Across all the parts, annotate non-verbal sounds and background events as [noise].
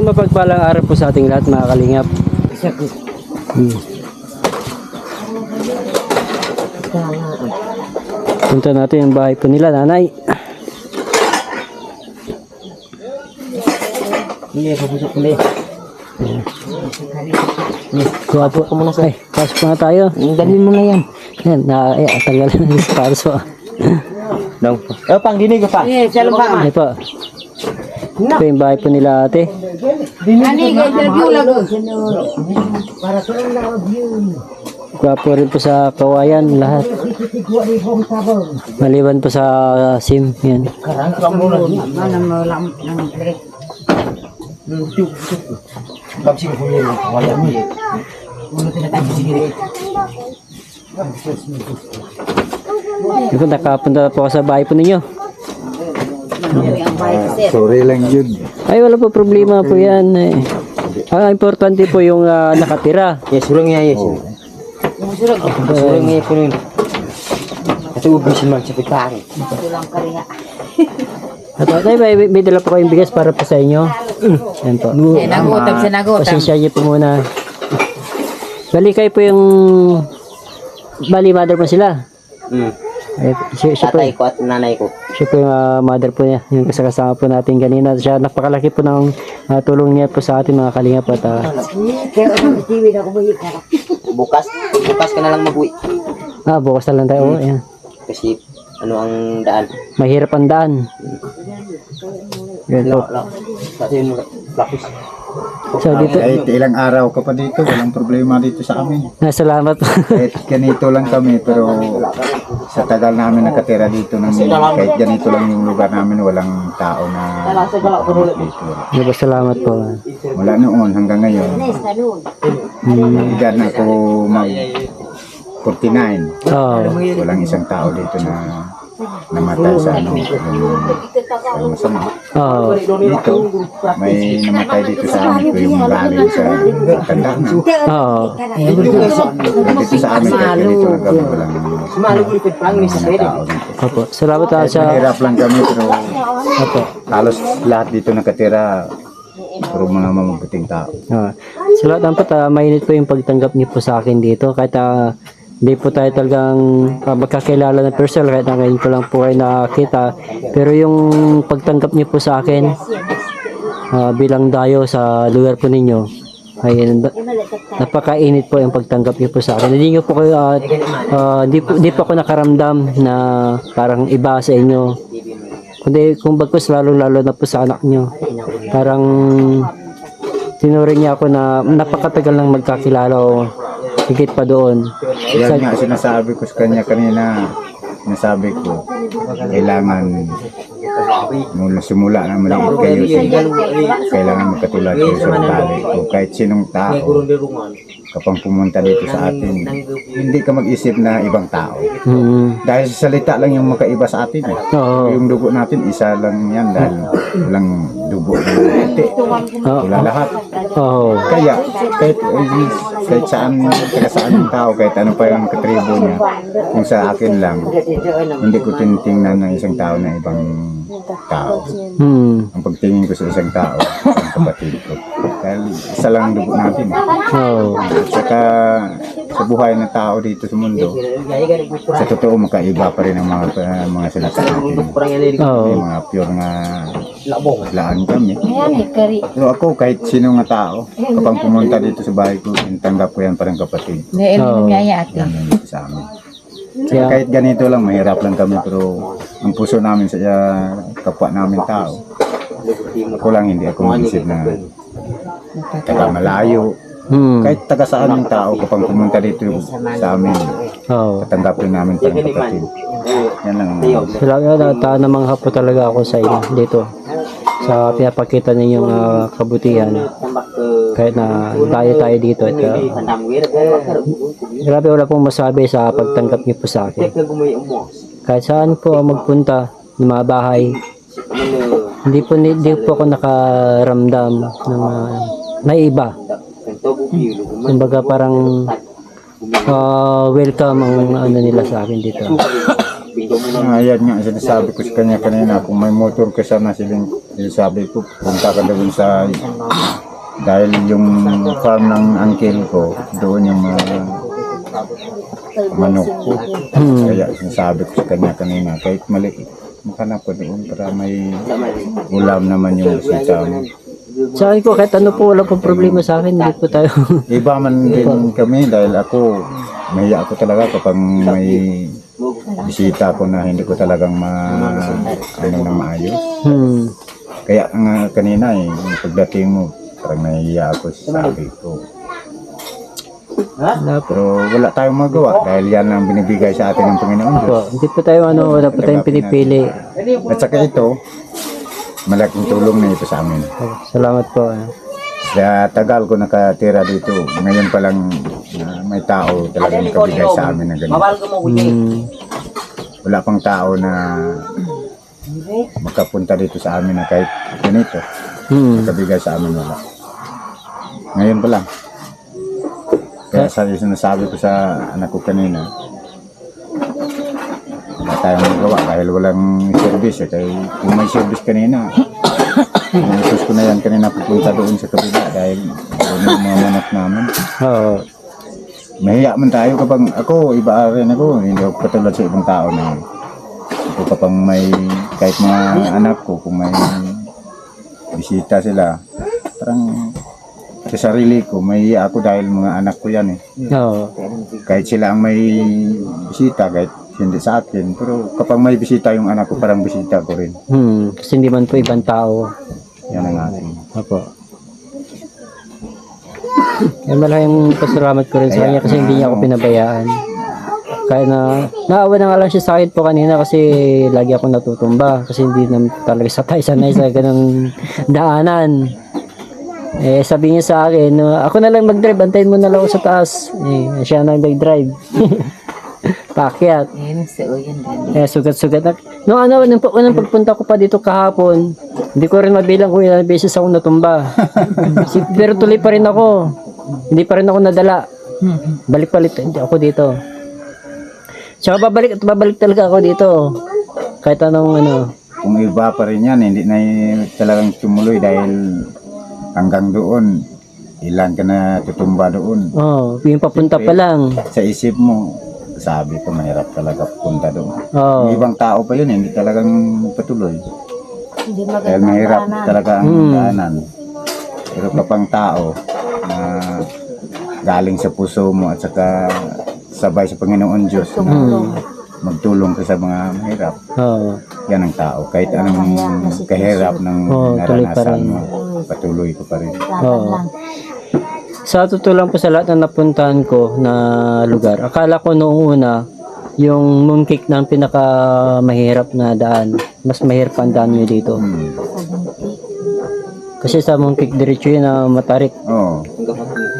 Isang mapagpalang araw po sa ating lahat mga kalingap. Hmm. Punta natin yung bahay po nila, nanay. Hindi, papusok hindi. Kuha po. Ay, pasok po na tayo. Dalhin mo na yan. Yan, na, ay, tagal na yung parso. Daw. [laughs] Eh, pang dinig ka pa. Eh, sa lumba. Ay po. Ito yung bahay po nila ate. Ani interview lago. Kuha po rin po sa kawayan lahat. Maliban po sa SIM. Yan. Ito, nakapunta po sa bahay po ninyo. Sir. Sorry lang yun. Ay, wala po problema po yan. Eh. Ang importante po yung ah, nakatira. Yes, surang niya, yes. Musurag. Surang niya po nun. Ito ubus man sa pikari. Tulang kariya. At tay, may, may dala po kayong bigas para po sa inyo. Yan po. Eh nagutam sa nagutam. Pasensya niyo po muna. Bali kayo po yung... Bali, mother po sila. Hmm. Eh, siya, siya po, Tatay ko at nanay ko. siya po yung ah, mother po niya. Yung kasama po natin kanina. Siya, napakalaki po ng ah, tulong niya po sa ating mga kalinga po. At, ah, Bukas, bukas ka na lang mag-uwi. ah, bukas na lang tayo. Oh, ayan. Kasi ano ang daan. Mahirap ang daan. Yan po. Lo, lo. Kasi. So, dito, Kahit ilang araw ka pa dito, walang problema dito sa amin. ah, salamat. Kahit [laughs] ganito lang kami, pero sa tagal namin nakatira dito, ng, kahit ganito lang yung lugar namin, walang tao na dito. Diba, salamat po. Wala noon hanggang ngayon. Hmm. Edad na ako mag 49. Oh. Walang isang tao dito na namatay sa ano, yung, sa masama. Oh. Dito, may namatay dito sa amin ko yung galing sa tanda na. Oh. Pero dito sa amin, kahit ganito lang kami, walang mga tao dito. Opo. Salamat ah, Kahit sa... mahirap lang kami, pero Opo. halos lahat dito nakatira, puro mga mabuting tao. Ah. Salamat po. Uh, mainit po yung pagtanggap niyo po sa akin dito. Kahit ah, hindi po tayo talagang ah, magkakilala ng personal kahit na ngayon ko lang po kayo nakakita. Pero yung pagtanggap niyo po sa akin ah, bilang dayo sa lugar po ninyo ay na- napakainit po yung pagtanggap niyo po sa akin. Hindi niyo po kayo ah, ah, hindi po, hindi po ako nakaramdam na parang iba sa inyo. Kundi kung bagkus lalo lalo na po sa anak niyo. Parang tinuring niya ako na napakatagal nang magkakilala o higit pa doon. Yan nga sinasabi ko sa kanya kanina, sinasabi ko, kailangan mula simula na maliit kayo, kailangan magkatulad kayo sa ugali ko. Kahit sinong tao, kapag pumunta dito sa atin, hindi ka mag-isip na ibang tao. Mm. Dahil sa salita lang yung makaiba sa atin. Eh. Oo. Yung dugo natin, isa lang yan dahil walang dugo ng puti. Wala lahat. Oo. Kaya, kahit, kahit saan, taga saan yung tao, kahit ano pa yung katribo niya, kung sa akin lang, hindi ko tinitingnan ng isang tao na ibang tao. Hmm. Ang pagtingin ko sa isang tao, ang kapatid ko. Dahil isa lang ang dugo natin. Oo. At saka sa buhay ng tao dito sa mundo, sa totoo makaiba pa rin ang mga mga salita natin. Oo. May mga pure nga laan kami. Pero ako, kahit sino nga tao, kapag pumunta dito sa bahay ko, tanggap ko yan parang kapatid. Oo. Yan yan dito sa amin. Kaya, Kahit ganito lang, mahirap lang kami, pero ang puso namin sa uh, kapwa namin tao, ako lang hindi ako mag-isip na taga malayo. hmm. Kahit taga saan yung tao, kapag pumunta dito sa amin, Oo. tatanggapin namin parang kapatid. Yan lang. Salamat at uh, namangha po talaga ako sa inyo dito. Sa pinapakita ninyong ah, kabutihan. Kahit na tayo tayo dito. At, ah, grabe wala pong masabi sa pagtanggap niyo po sa akin. Kahit saan po magpunta ng mga bahay, hindi po, hindi po ako nakaramdam ng uh, naiba. Kumbaga parang ah, welcome ang ano nila sa akin dito. Ayan nga, sinasabi ko sa kanya kanina, kung may motor ka sana siling, sinasabi ko, punta ka doon sa, dahil yung farm ng uncle ko, doon yung mga manok ko. Kaya sinasabi ko sa kanya kanina, kahit maliit, makanap ko doon para may ulam naman yung bisita mo. Sa akin po, kahit ano po, wala pong problema sa akin. Hindi po tayo. [laughs] Iba man din kami dahil ako, mahiya ako talaga kapag may bisita ko na hindi ko talagang ma, ano na maayos. hmm. Kaya nga kanina eh, pagdating mo, parang nahihiya ako sa sabi ko. Wala po. Pero wala tayong magawa dahil yan ang binibigay sa atin ng Panginoon Diyos. po. Hindi po tayo, ano, wala po tayong pinipili. At saka ito, malaking tulong na ito sa amin. Salamat po. ah. Sa tagal ko nakatira dito, ngayon pa lang na may tao talagang nakabigay sa amin ng ganito. Mabal ka mo, kuya. Hmm. Wala pang tao na makapunta dito sa amin na kahit ganito. Hmm. Nakabigay sa amin wala. Ngayon pa lang. Kaya sa sinasabi ko sa anak ko kanina, wala tayong magawa dahil walang service. Eh. Kaya kung may service kanina, [coughs] Inusos ko na yan kanina pupunta doon sa kabila dahil doon yung mga manok namin. Oo. Mahiya man tayo kapag ako, iba rin ako. Hindi ako katulad sa ibang tao na ako kapag may, kahit mga anak ko, kung may bisita sila, parang sa sarili ko, may ako dahil mga anak ko yan eh. Oo. Kahit sila ang may bisita, kahit hindi sa akin. Pero kapag may bisita yung anak ko, parang bisita ko rin. Hmm. Kasi hindi man po ibang tao. Yan ang ating. Opo. Kaya malaking pasalamat ko rin sa kanya kasi hindi niya ako pinabayaan. Kaya na, naawa na nga lang siya sa akin po kanina kasi lagi ako natutumba kasi hindi na talaga sa tayo [laughs] sanay sa ganang daanan. Eh, sabi niya sa akin, no, ako na lang mag-drive, antayin mo na lang ako sa taas. Eh, siya na nag-drive. [laughs] Pakyat. Ayun, sa uyan. Eh, sugat-sugat na. No, ano, nung, unang pagpunta ko pa dito kahapon, hindi ko rin mabilang kung ilang beses ako natumba. [laughs] Si- Pero tuloy pa rin ako. Hindi pa rin ako nadala. Balik-balik hindi ako dito. Tsaka babalik at babalik talaga ako dito. Kahit anong ano. Kung iba pa rin yan, hindi na talagang tumuloy dahil hanggang doon, ilan ka na tutumba doon. Oh, yung papunta pa lang. Sa isip mo, sabi ko, mahirap talaga punta doon. Oh. Yung ibang tao pa yun, hindi talagang patuloy. Hindi Dahil mahirap talaga ang Hmm. daanan. Pero kapang tao na galing sa puso mo at saka sabay sa Panginoon Diyos na magtulong ka sa mga mahirap, Oh. yan ang tao. Kahit anong kahirap ng Oo, pa naranasan mo, patuloy ko pa rin. Oh. Sa totoo lang po sa lahat na napuntahan ko na lugar, akala ko noong una, yung mooncake na ang pinaka mahirap na daan. Mas mahirap ang daan nyo dito. Hmm. Kasi sa mooncake diretso yun na matarik. Oo.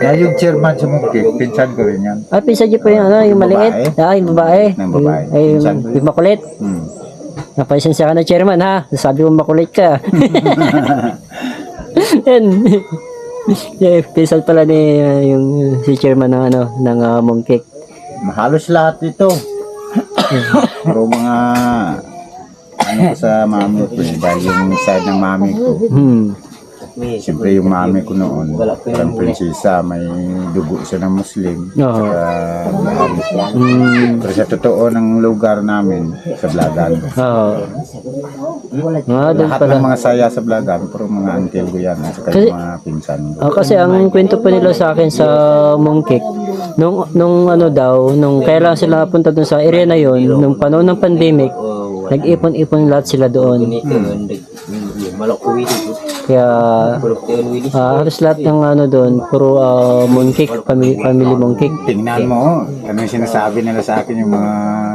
Kaya yung chairman sa Mungkik, pinsan ko rin yan. Ah, pinsa niyo po yung ano, yung maliit. Ah, yung babae. Ng babae. Yung, ay, yung, Pinsan ko yun. yung makulit. Hmm. Napasensya ka na chairman ha. Sabi mo makulit ka. [laughs] Yan. yeah, pinsan pala ni uh, yung si chairman ng ano ng uh, mooncake. Halos lahat ito. Pero mga ano ko sa mami ko eh, dahil yung side ng mami ko, Hmm. siyempre yung mami ko noon, parang prinsesa, may dugo siya ng Muslim. Oo. Saka Arabic. Hmm. Pero sa totoo ng lugar namin, sa Blagan, Oo. Ah, doon lahat pala. ng mga saya sa Blagan, pero mga uncle ko yan, at saka Kasi- yung mga pinsan ko. Ah, kasi ang kwento pa nila sa akin sa Mooncake, nung, nung ano daw, nung kaya lang sila napunta dun sa area na yon nung panahon ng pandemic, nag-ipon-ipon lahat sila doon. Kaya, ah, halos lahat ng ano doon, puro ah, Mooncake, family, family Mooncake. Tingnan mo, ano yung sinasabi nila sa akin yung mga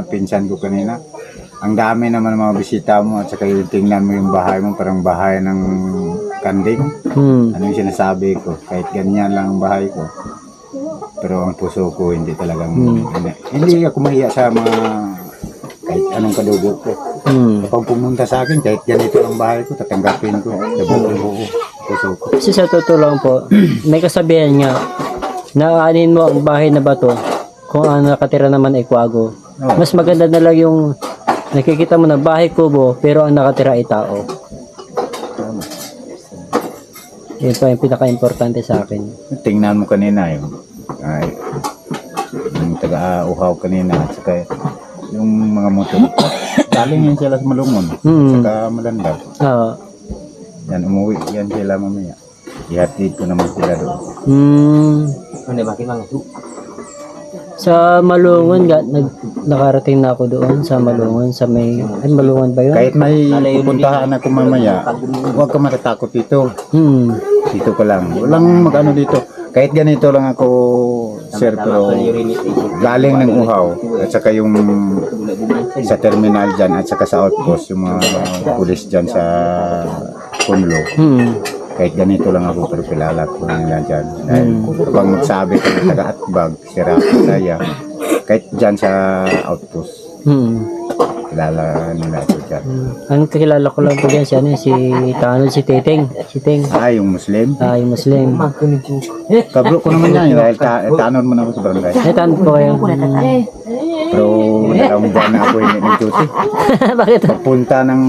pinsan ko kanina. Ang dami naman ng mga bisita mo at saka yung tingnan mo yung bahay mo, parang bahay ng kanding. Hmm. Ano yung sinasabi ko, kahit ganyan lang ang bahay ko. Pero ang puso ko hindi talagang, hindi, hindi ako mahiya sa mga kahit anong kadugo ko. Hmm. Kapag pumunta sa akin, kahit ganito ang bahay ko, tatanggapin ko. Dabutin ko puso ko. Kasi sa totoo lang po, [clears throat] may kasabihan nga, na anin mo ang bahay na bato, kung ang nakatira naman ay kwago. Mas maganda na lang yung Nakikita mo na bahay kubo, pero ang nakatira ay tao. Yun pa yung pinaka-importante sa akin. Tingnan mo kanina yung ay, yung taga-uhaw kanina at saka yung mga motor. Galing yan sila sa Malungon. Hmm. Saka Malandag. Oo. Yan, umuwi yan sila mamaya. Ihatid ko naman sila doon. Hmm. Ano ba kimang ito? Sa Malungon, ga, nag, nakarating na ako doon sa Malungon, sa may, ay Malungon ba yun? Kahit may pupuntahan ako mamaya, huwag ka matatakot dito. Hmm. Dito ka lang. Walang mag-ano dito. Kahit ganito lang ako, sir, pero galing ng uhaw. At saka yung sa terminal dyan at saka sa outpost, yung mga pulis dyan sa Punlo. Hmm. Kahit ganito lang ako, pero kilala ko nila dyan. Dahil kapag magsabi ka ng taga-atbag, sira saya, kahit dyan sa outpost, Hmm. kilala nila ako dyan. Ang kakilala ko lang po dyan, si, ano, si Tanod, si Teteng. Si Teng. Ah, yung Muslim? Ah, yung Muslim. Kabro ko naman yan, dahil ta tanon mo na ako sa barangay. Ay, tanod po kayo. Pero dalawang buwan na ako hindi nag-duty. [laughs] Bakit? Punta ng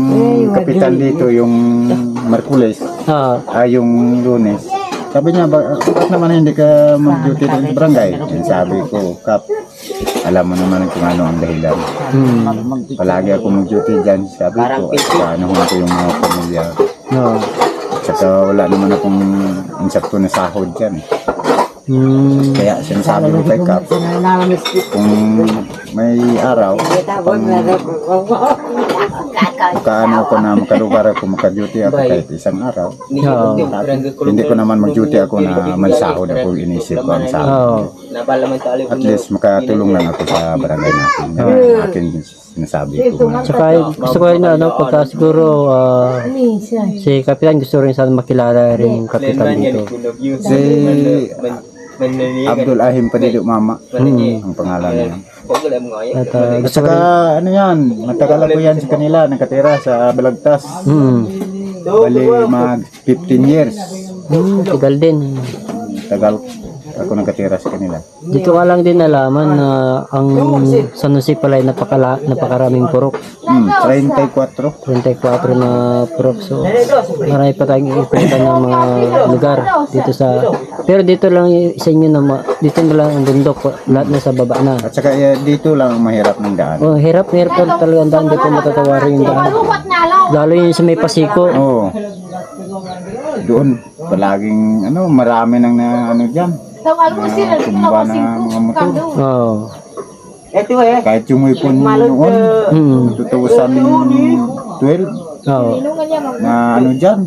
kapitan dito, yung Markules, Ah, ay yung lunes. Sabi niya, ba, bakit naman hindi ka mag-duty sa barangay? Yan sabi ko, Kap, alam mo naman kung ano ang dahilan. hmm. Palagi ako mag-duty dyan, sabi ko, at paano ko yung mga pamilya. No. Saka wala naman akong insakto na sahod dyan. Hmm. Kaya sinasabi ko kay Kap, kung may araw, kaano [laughs] ako na makalugar ako, makaduty ako kahit isang araw. Oo. Hindi ko naman mag-duty ako na may sahod ako, inisip ko ang sahod. Oo. At least makatulong lang ako sa barangay natin. Yan ang akin sinasabi ko. na- Tsaka gusto ko rin na ano, pagka siguro ah, si Kapitan gusto rin sana makilala rin yung Kapitan dito. Si Abdul Ahim Padido Mama, ang pangalan niya. At At gusto saka ano yan, matagal ako yan sa kanila, nakatira sa Balagtas. hmm, Bali mag 15 years. hmm, tagal din. Tagal ako nakatira sa kanila. Dito ka lang din nalaman na ang San Jose pala ay napakala, napakaraming purok. Hmm, 34. 34 na purok. So, marami pa tayong ipunta ng mga lugar dito sa... Pero dito lang sa inyo na ma, dito na lang ang bundok. Lahat na sa baba na. At saka eh, dito lang ang mahirap ng daan. Oh, hirap, hirap po talaga ang daan. Ko matatawarin yung daan. Lalo yung sa may pasiko. Oo. Doon, palaging ano, marami nang na ano diyan. Na tumba na mga motor. Oh. Kahit yung ipon noon, Hmm. 2012, Oh. na ano diyan.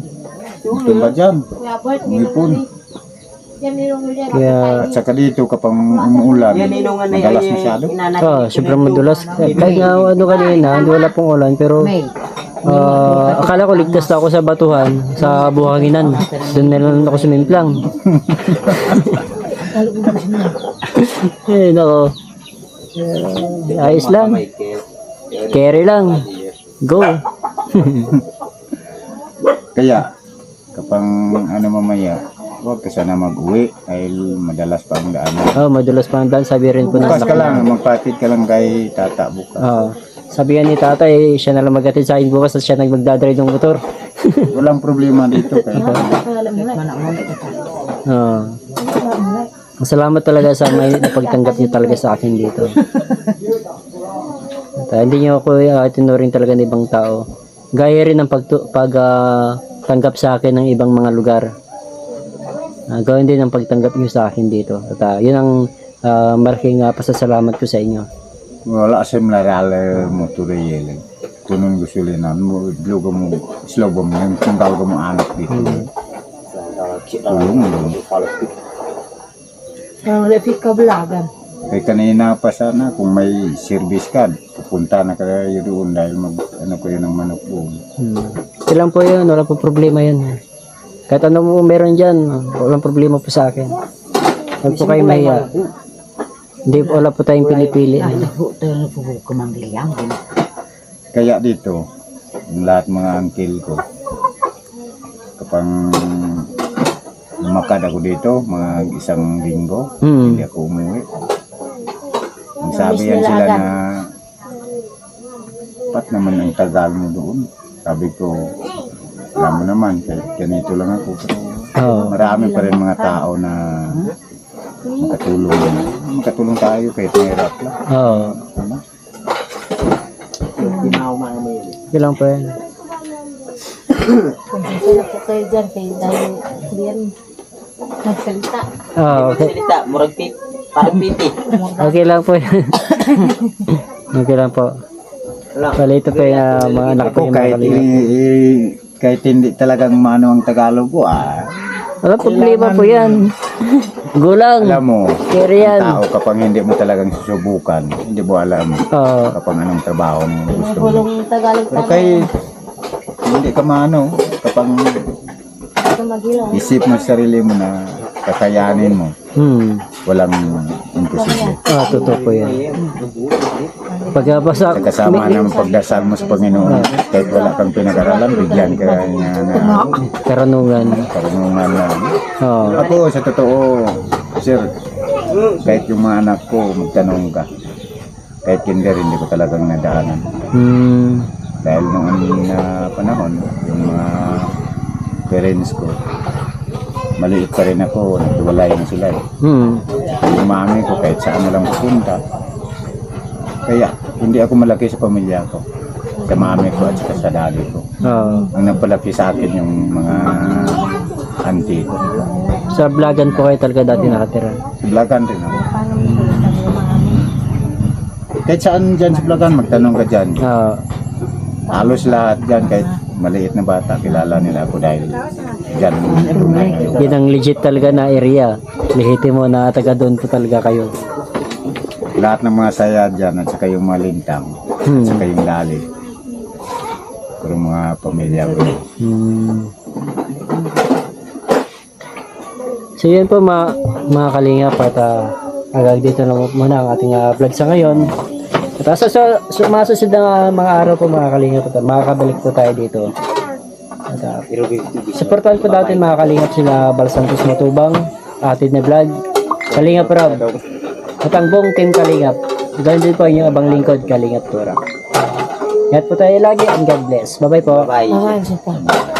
Tumba diyan, yung ipon. Kaya, At saka dito kapag umuulan, madalas masyado. oh, sobrang madulas. Kahit nga ano kanina, hindi wala pong ulan, pero ah, akala ko ligtas na ako sa batuhan, sa buhanginan. Doon na lang ako sumimplang. [laughs] eh, nako. Eh, ayos lang. Carry lang. Go. [laughs] Kaya, kapag ano mamaya, huwag ka sana mag-uwi dahil madalas pa ang daan. Oh, madulas pa ang daan. Sabi rin po ng Bukas ka lang, magpatid ka lang kay tata bukas. Oo. sabi nga ni tatay, siya na lang magatid sa akin bukas at siya nang magdadrive ng motor. [laughs] Walang problema dito. Kaya, Oo. Masalamat talaga sa may pagtanggap niyo talaga sa akin dito. At, ah, hindi niyo ako uh, tinuring talaga ng ibang tao. Gaya rin ng pagtu- pag tanggap sa akin ng ibang mga lugar. Uh, gawin din ang pagtanggap niyo sa akin dito. At ah, yun ang ah, malaking ah, pasasalamat ko sa inyo. wala sa mlarala mo turiyel. Tunong gusto linan mo, lugo mo, slobo mo, yung tunggal ko mo anak dito. Tulong mo. Lebih ke belakang. Kaya kanina pa sana, kung may service card, pupunta na kayo doon dahil mag, ano ko yun ang manok doon. Hmm. Ilan po yun, wala po problema yun. Kahit ano mo meron dyan, walang problema po sa akin. Huwag po kayo mahiya. Hindi po, wala po tayong pinipili. Kemangliang. Kaya dito, lahat mga uncle ko, kapag lumakad ako dito, mga isang linggo, Hmm. hindi ako umuwi. Ang sabi yan sila na, ba't naman ang tagal mo doon. Sabi ko, alam mo naman, ganito lang ako. Oo. marami pa rin mga tao na makatulong. Makatulong tayo kahit mahirap lang. Oo. Ano? Yun lang po yan. Kung po kayo dyan, kayo dahil nagsalita. Oo, okay. Salita, murag pit. Parang piti. Okay lang po yan. [coughs] okay lang po. Wala. Ito po yung ah, mga anak ko Ako yung mga kahit, kahit hindi talagang maano ang Tagalog ko, ah, Wala problema po yan. Gulang. alam mo, Kaya yan. tao kapag hindi mo talagang susubukan, hindi mo alam Oo. kapag anong trabaho mo gusto mo. Pero kay hindi ka maano, kapag. Isip mo sa sarili mo na kakayanin mo, Hmm. walang imposible. Ah, totoo po yan. Pagka basta, Sa kasama ng pagdasal mo sa Panginoon, kahit wala kang pinag-aralan, bigyan ka niya na karanungan. karunungan na. Oo. Ako, sa totoo, sir, kahit yung mga anak ko, magtanong ka. Kahit kinder, hindi ko talagang nadaanan. Hmm. Dahil noon na panahon, yung mga parents ko, maliit pa rin ako, nagtiwalay na sila. eh. Hmm. Yung mami ko, kahit saan na lang pupunta. Kaya, hindi ako malaki sa pamilya ko. Sa mami ko at saka sa daddy ko. Oo. Ang nagpalaki sa akin yung mga auntie ko. Sa vlogan po kayo talaga dati nakatira. Sa Blagan rin ako. Kahit saan dyan sa Blagan, magtanong ka dyan. Oo. Halos lahat dyan, kahit maliit na bata, kilala nila ako dahil dyan. Yun ang legit talaga na area. Lehitimo na taga doon po talaga kayo. Lahat ng mga saya dyan at saka yung mga lintang, Hmm. at saka yung dali. Pero mga pamilya ko. Hmm. So yun po mga, mga kalingap at uh, hanggang dito na muna ang ating uh, vlog sa ngayon. At uh, sa, sa, mga susunod na mga araw po mga kalingap makakabalik po tayo dito. At uh, supportan po natin mga kalingap sila Bal Santos Matubang, atid na vlog, Kalingap Rob, at ang buong team Kalingap. Ganun din po ang inyong abang lingkod Kalingap Tura. Ingat po tayo lagi and God bless. Bye-bye po. Bye. Bawal siya pa.